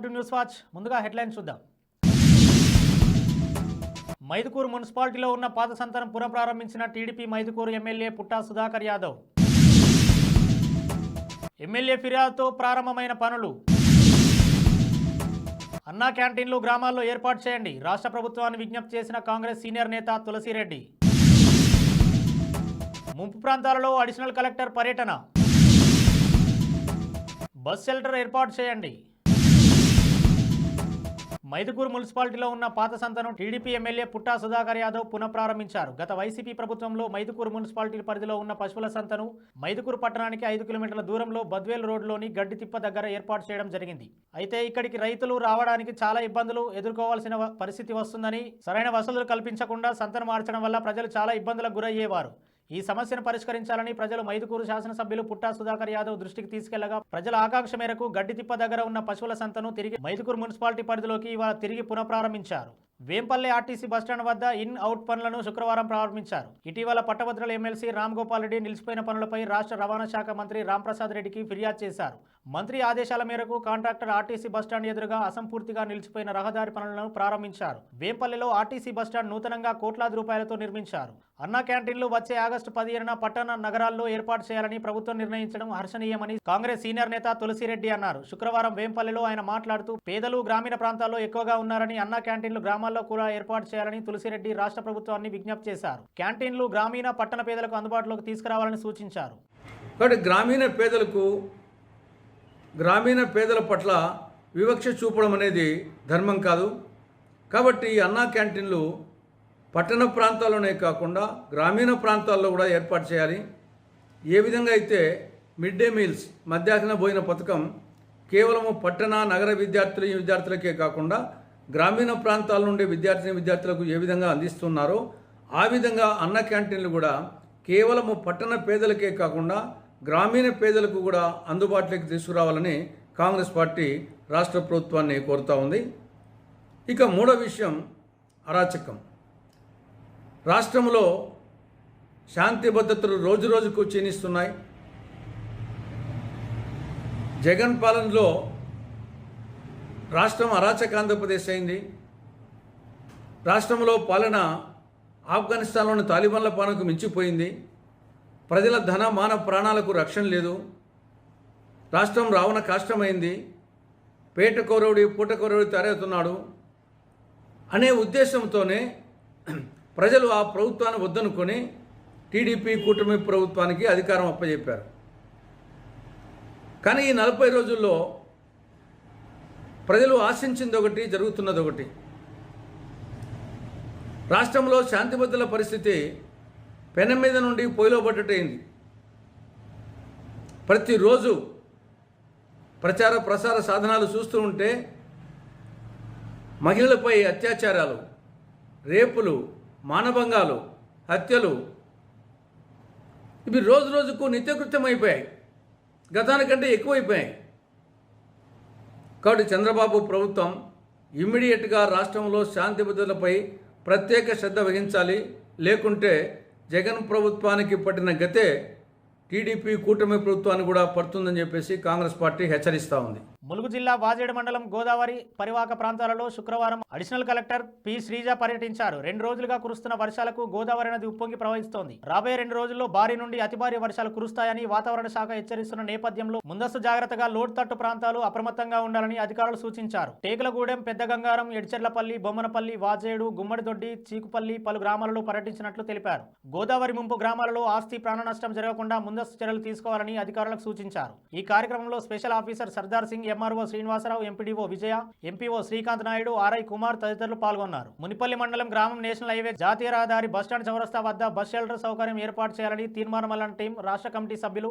Welcome to news watch. ముందుగా headlines చూద్దాం. మైదుకూరు మున్సిపాలిటీలో ఉన్న పాత సంతానం పునఃప్రారంభించిన TDP Mydukur MLA Putta Sudhakar Yadav. MLA ఫిర్యాదుతో ప్రారంభమైన పనులు. అన్నా క్యాంటీన్లు గ్రామాల్లో ఏర్పాటు చేయండి. రాష్ట్ర ప్రభుత్వాన్ని విజ్ఞప్తి చేసిన కాంగ్రెస్ సీనియర్ నేత తులసిరెడ్డి. ముంపు ప్రాంతాలలో అడిషనల్ కలెక్టర్ పర్యటన. బస్ షెల్టర్ ఏర్పాటు చేయండి. మైదుగూరు మున్సిపాలిటీలో ఉన్న పాత సంతను టీడీపీ ఎమ్మెల్యే పుట్టా సుధాకర్ యాదవ్ పునఃప్రారంభించారు. గత వైసీపీ ప్రభుత్వంలో మైదుకూరు మున్సిపాలిటీ పరిధిలో ఉన్న పశువుల సంతను మైదుకూరు పట్టణానికి ఐదు కిలోమీటర్ల దూరంలో బద్వేల్ రోడ్లోని గడ్డి తిప్ప దగ్గర ఏర్పాటు చేయడం జరిగింది. అయితే ఇక్కడికి రైతులు రావడానికి చాలా ఇబ్బందులు ఎదుర్కోవాల్సిన పరిస్థితి వస్తుందని సరైన వసతులు కల్పించకుండా సంతను మార్చడం వల్ల ప్రజలు చాలా ఇబ్బందులకు గురయ్యేవారు. ఈ సమస్యను పరిష్కరించాలని ప్రజలు మైదుకూరు శాసనసభ్యులు పుట్టా సుధాకర్ యాదవ్ దృష్టికి తీసుకెళ్ళగా ప్రజల ఆకాంక్ష మేరకు గడ్డితిప్ప దగ్గర ఉన్న పశువుల సంతను తిరిగి మైదుకూరు మున్సిపాలిటీ పరిధిలోకి ఇవాళ తిరిగి పునఃప్రారంభించారు. Vempalle RTC bus stand in out out పనులను శుక్రవారం ప్రారంభించారు. ఇటీవల పట్టభద్రుల ఎమ్మెల్సీ రామ్ గోపాల్ రెడ్డి నిలిచిపోయిన పనులపై రాష్ట్ర రవాణా శాఖ మంత్రి రాంప్రసాద్ రెడ్డికి ఫిర్యాదు చేశారు. మంత్రి ఆదేశాల మేరకు కాంట్రాక్టర్ ఆర్టీసీ బస్టాండ్ ఎదురుగా అసంపూర్తిగా నిలిచిపోయిన రహదారి పనులను ప్రారంభించారు. వేంపల్లెలో ఆర్టీసీ బస్టాండ్ నూతనంగా కోట్లాది రూపాయలతో నిర్మించారు. అన్నా క్యాంటీన్లు వచ్చే ఆగస్టు పదిహేనున పట్టణ నగరాల్లో ఏర్పాటు చేయాలని ప్రభుత్వం నిర్ణయించడం హర్షణీయమని కాంగ్రెస్ సీనియర్ నేత తులసిరెడ్డి అన్నారు. శుక్రవారం వేంపల్లెలో ఆయన మాట్లాడుతూ పేదలు గ్రామీణ ప్రాంతాల్లో ఎక్కువగా ఉన్నారని అన్నా క్యాంటీన్లు గ్రామాల్లో కూడా ఏర్పాటు చేయాలని తులసిరెడ్డి రాష్ట్ర ప్రభుత్వాన్ని విజ్ఞప్తి చేశారు. క్యాంటీన్లు గ్రామీణ పట్టణ పేదలకు అందుబాటులోకి తీసుకురావాలని సూచించారు. కాబట్టి గ్రామీణ పేదలకు గ్రామీణ పేదల పట్ల వివక్ష చూపడం అనేది ధర్మం కాదు. కాబట్టి ఈ అన్నా క్యాంటీన్లు పట్టణ ప్రాంతాల్లోనే కాకుండా గ్రామీణ ప్రాంతాల్లో కూడా ఏర్పాటు చేయాలి. ఏ విధంగా అయితే మిడ్ డే మీల్స్ మధ్యాహ్న భోజన పథకం కేవలము పట్టణ నగర విద్యార్థులు విద్యార్థులకే కాకుండా గ్రామీణ ప్రాంతాల నుండి విద్యార్థిని విద్యార్థులకు ఏ విధంగా అందిస్తున్నారో ఆ విధంగా అన్న క్యాంటీన్లు కూడా కేవలము పట్టణ పేదలకే కాకుండా గ్రామీణ పేదలకు కూడా అందుబాటులోకి తీసుకురావాలని కాంగ్రెస్ పార్టీ రాష్ట్ర ప్రభుత్వాన్ని కోరుతా ఉంది. ఇక మూడో విషయం అరాచకం. రాష్ట్రంలో శాంతి భద్రతలు రోజు రోజుకు క్షీణిస్తున్నాయి. జగన్ పాలనలో రాష్ట్రం అరాచక ఆంధ్రప్రదేశ్ అయింది. రాష్ట్రంలో పాలన ఆఫ్ఘనిస్తాన్లోని తాలిబాన్ల పాలనకు మించిపోయింది. ప్రజల ధన మాన ప్రాణాలకు రక్షణ లేదు. రాష్ట్రం రావణ కష్టమైంది. పేట కౌరవుడి పూట కౌరవుడి తయారవుతున్నాడు. అనే ఉద్దేశంతోనే ప్రజలు ఆ ప్రభుత్వాన్ని వద్దనుకొని టీడీపీ కూటమి ప్రభుత్వానికి అధికారం అప్పజెప్పారు. కానీ ఈ నలభై రోజుల్లో ప్రజలు ఆశించింది ఒకటి జరుగుతున్నది ఒకటి. రాష్ట్రంలో శాంతి పరిస్థితి పెనం మీద నుండి పొయ్యిలో పడ్డట్టయింది ప్రతిరోజు ప్రచార ప్రసార సాధనాలు చూస్తూ ఉంటే మహిళలపై అత్యాచారాలు రేపులు మానభంగాలు హత్యలు ఇవి రోజు రోజుకు నిత్యకృత్యం అయిపోయాయి గతానికంటే ఎక్కువైపోయాయి. కాబట్టి చంద్రబాబు ప్రభుత్వం ఇమ్మీడియట్గా రాష్ట్రంలో శాంతి భద్రతలపై ప్రత్యేక శ్రద్ధ వహించాలి. లేకుంటే జగన్ ప్రభుత్వానికి పట్టిన గతే టీడీపీ కూటమి ప్రభుత్వాన్ని కూడా పడుతుందని చెప్పేసి కాంగ్రెస్ పార్టీ హెచ్చరిస్తూ ఉంది. ములుగు జిల్లా వాజేడు మండలం గోదావరి పరివాహక ప్రాంతాలలో శుక్రవారం అడిషనల్ కలెక్టర్ పి శ్రీజ పర్యటించారు. రెండు రోజులుగా కురుస్తున్న వర్షాలకు గోదావరి నది ఉప్పొంగి ప్రవహిస్తోంది. రాబోయే రెండు రోజుల్లో భారీ నుండి అతి భారీ వర్షాలు కురుస్తాయని వాతావరణ శాఖ హెచ్చరిస్తున్న నేపథ్యంలో ముందస్తు జాగ్రత్తగా లోడ్ తట్టు ప్రాంతాలు అప్రమత్తంగా ఉండాలని అధికారులు సూచించారు. టేకులగూడెం పెద్ద గంగారం ఎడ్చెర్లపల్లి బొమ్మనపల్లి వాజేడు గుమ్మడిదొడ్డి చీకుపల్లి పలు గ్రామాలలో పర్యటించినట్లు తెలిపారు. గోదావరి ముంపు గ్రామాలలో ఆస్తి ప్రాణ నష్టం జరగకుండా ముందస్తు చర్యలు తీసుకోవాలని అధికారులకు సూచించారు. ఈ కార్యక్రమంలో special officer Sardar Singh MRO Srinivasarao MPDO Vijaya MPO Srikanth Naidu RI Kumar తదితరులు పాల్గొన్నారు. మునిపల్లి మండలం గ్రామం నేషనల్ హైవే జాతీయ రహదారి బస్టాండ్ చౌరస్తా వద్ద బస్ షెల్టర్ సౌకర్యం ఏర్పాటు చేయాలని తీర్మానం టీం రాష్ట్ర కమిటీ సభ్యులు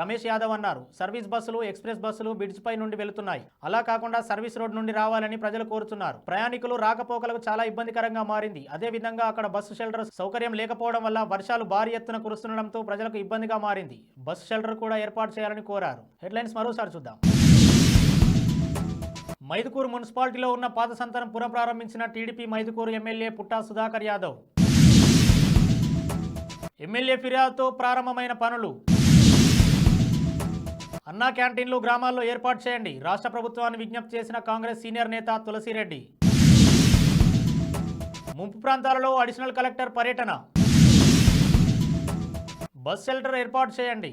రమేష్ యాదవ్ అన్నారు. సర్వీస్ బస్సులు ఎక్స్ప్రెస్ బస్సులు బిడ్జ్పై నుండి వెళుతున్నాయి. అలా కాకుండా సర్వీస్ రోడ్ నుండి రావాలని ప్రజలు కోరుతున్నారు. ప్రయాణికులు రాకపోకలకు చాలా ఇబ్బందికరంగా మారింది. అదే విధంగా అక్కడ బస్సు షెల్టర్ సౌకర్యం లేకపోవడం వల్ల వర్షాలు భారీ ఎత్తున కురుస్తుండడంతో ప్రజలకు ఇబ్బందిగా మారింది. బస్సు షెల్టర్ కూడా ఏర్పాటు చేయాలని కోరారు. హెడ్లైన్స్ మరోసారి చూద్దాం. మైదుకూరు మున్సిపాలిటీలో ఉన్న పాత సంతానం పునఃప్రారంభించిన TDP Mydukur MLA Putta Sudhakar Yadav. MLA ఫిర్యాదుతో ప్రారంభమైన పనులు. అన్నా క్యాంటీన్లు గ్రామాల్లో ఏర్పాటు చేయండి. రాష్ట్ర ప్రభుత్వాన్ని విజ్ఞప్తి చేసిన కాంగ్రెస్ సీనియర్ నేత తులసిరెడ్డి. ముంపు ప్రాంతాలలో అడిషనల్ కలెక్టర్ పర్యటన. బస్ షెల్టర్ ఏర్పాటు చేయండి.